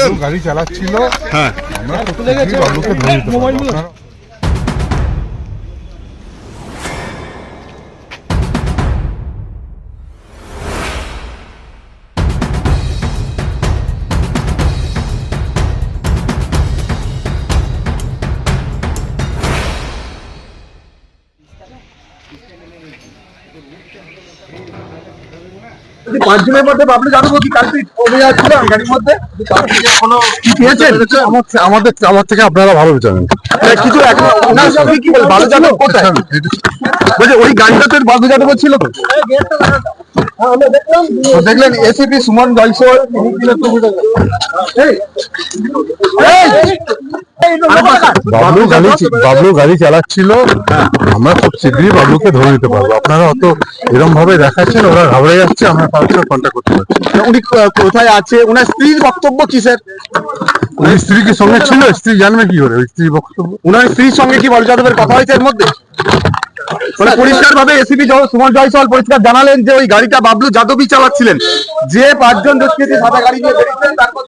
পেয়েছেন গাড়ি চালাচ্ছিল হ্যাঁ আমরা খুব পাঁচজনের মধ্যে কি কালকে পড়ে যাচ্ছিল গাড়ির মধ্যে? কোনো কি পেয়েছেন আমাদের আমার থেকে আপনারা ভালো জানেন। কিছু এখন ওনার সঙ্গে কি বলে? বাবলু যাদব কোথায়? বলছে ওই গাড়িটাতে বাবলু যাদব ছিল তো? তো দেখলেন এসিপি সুমন জয়সওয়াল বাবলু গাড়ি বাবলু গাড়ি চালাচ্ছিল। আমরা খুব শীঘ্রই বাবলুকে ধরে নিতে পারব। আপনারা অত এরকম ভাবে দেখাচ্ছেন ওরা ঘাবড়ে যাচ্ছে আমরা তার সাথে কন্ট্যাক্ট করতে পারছি। উনি কোথায় আছে? ওনার স্ত্রীর বক্তব্য কি স্যার? ওই স্ত্রী কি সঙ্গে ছিল স্ত্রী জানবে কি করে ওই স্ত্রীর বক্তব্য। ওনার স্ত্রীর সঙ্গে কি বাবলু যাদবের কথা হয়েছে এর মধ্যে? মানে পরিষ্কার ভাবে এসিপি সুমন জয়সওয়াল পরিষ্কার জানালেন যে ওই গাড়িটা বাবলু যাদবই চালাচ্ছিলেন। যে পাঁচজন দুষ্কৃতী সাদা গাড়ি নিয়ে বেরিয়েছিলেন তারপর